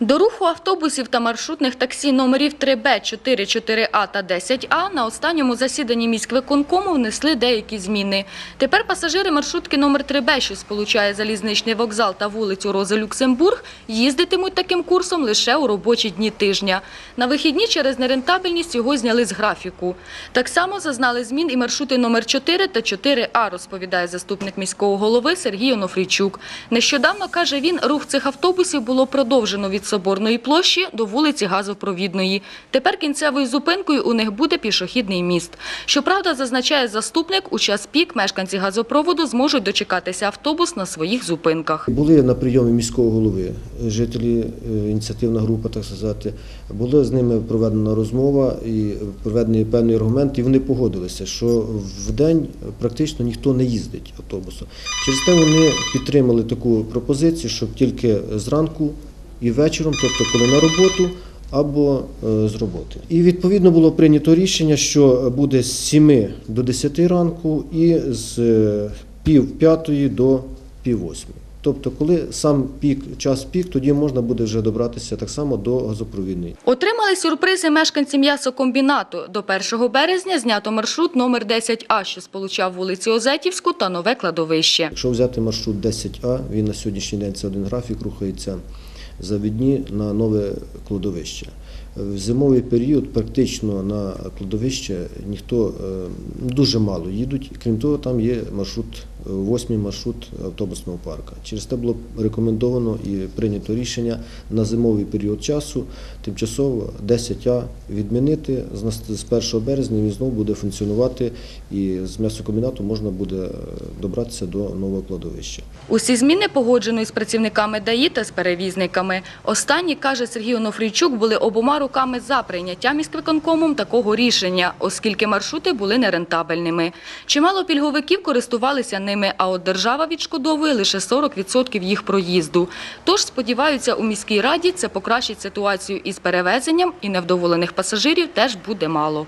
До руху автобусів та маршрутних таксі номерів 3Б, 4, 4А та 10А на останньому засіданні міськвиконкому внесли деякі зміни. Тепер пасажири маршрутки номер 3Б, що сполучає залізничний вокзал та вулицю Рози Люксембург, їздитимуть таким курсом лише у робочі дні тижня. На вихідні через нерентабельність його зняли з графіку. Так само зазнали змін і маршрути номер 4 та 4А, розповідає заступник міського голови Сергій Онофрійчук. Нещодавно, каже він, рух цих автобусів було продовжено від Соборної площі до вулиці Газопровідної. Тепер кінцевою зупинкою у них буде пішохідний міст. Щоправда, зазначає заступник, у час пік мешканці газопроводу зможуть дочекатися автобус на своїх зупинках. Були на прийомі міського голови жителі, е, ініціативна група, так сказати. Була з ними проведена розмова і проведений певний аргумент, і вони погодилися, що в день практично ніхто не їздить автобусом. Через те вони підтримали таку пропозицію, щоб тільки зранку і вечором, тобто коли на роботу. Або е, з роботи. І відповідно було прийнято рішення, що буде з 7 до 10 ранку і з е, пів п'ятої до пів восьми. Тобто, коли сам пік, час пік, тоді можна буде вже добратися так само до газопровідної. Отримали сюрпризи мешканці м'ясокомбінату. До 1 березня знято маршрут номер 10А, що сполучав вулицю Озетівську та нове кладовище. Якщо взяти маршрут 10А, він на сьогоднішній день це один графік рухається за відні на нове кладовище. В зимовий період практично на кладовище ніхто е, дуже мало їдуть. Крім того, там є маршрут, е, восьмий маршрут автобусного парка. Через те було рекомендовано і прийнято рішення на зимовий період часу тимчасово 10А відмінити. З нас- З 1 березня він знову буде функціонувати і з м'ясокомбінату можна буде е, добратися до нового кладовища. Усі зміни погоджено із працівниками ДАІ та з перевізниками. Останні, каже Сергій Онофрійчук, були обома руками за прийняття міськвиконкомом такого рішення, оскільки маршрути були нерентабельними. Чимало пільговиків користувалися ними, а от держава відшкодовує лише 40% їх проїзду. Тож, сподіваються, у міській раді це покращить ситуацію із перевезенням і невдоволених пасажирів теж буде мало.